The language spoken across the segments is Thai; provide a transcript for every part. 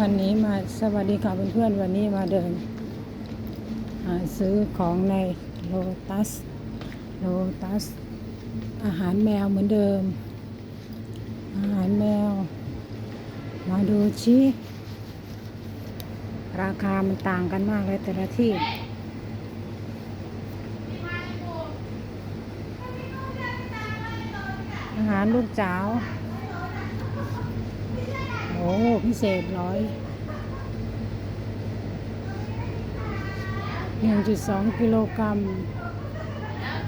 วันนี้มาสวัสดีค่ะเพื่อนๆวันนี้มาเดินหาซื้อของในโลตัสโลตัส อาหารแมวเหมือนเดิม อาหารแมว มาดูชิราคามันต่างกันมากเลยแต่ละที่อาหารลูกจ๋าว อ้พิเศษร้อยหนึ่งจุดสองกิโลกรัม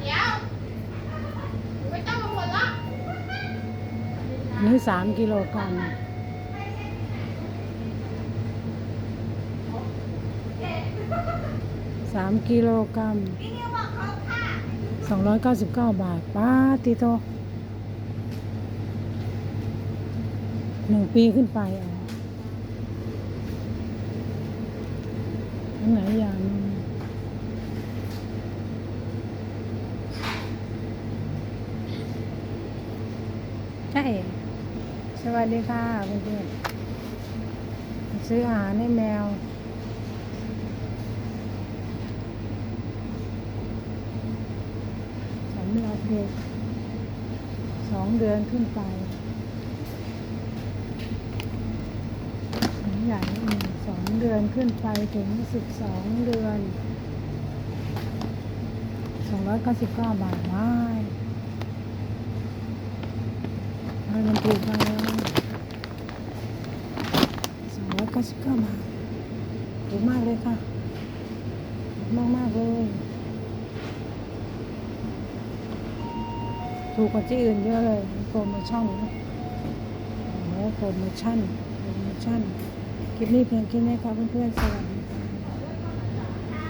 เดี๋ยวไม่ต้องมาหมดละอันนี้สามกิโลกรัมสามกิโลกรัมพี่นิวบอกเขาค่ะสองร้อยเก้าสิบเก้าบาทป้าติโต หนึ่งปีขึ้นไปอะอันไหนอย่างหนึ่งใช่สวัสดีค่ะเพื่อนๆซื้ออาหารให้แมวสำหรับเด็กสองเดือนขึ้นไปของใหญ่หนึ่งสองเดือนขึ้นไปถึงสิบสองเดือนสองร้อยเก้าสิบเก้าบาทไม่ให้มันถูกไปสองร้อยเก้าสิบเก้าบาทถูกมากเลยค่ะถูกมากมากเลย ถูกกว่าที่อื่นเยอะเลยโปรโมชั่นโอ้โหโปรโมชั่นโปรโมชั่น คลิปนี้เ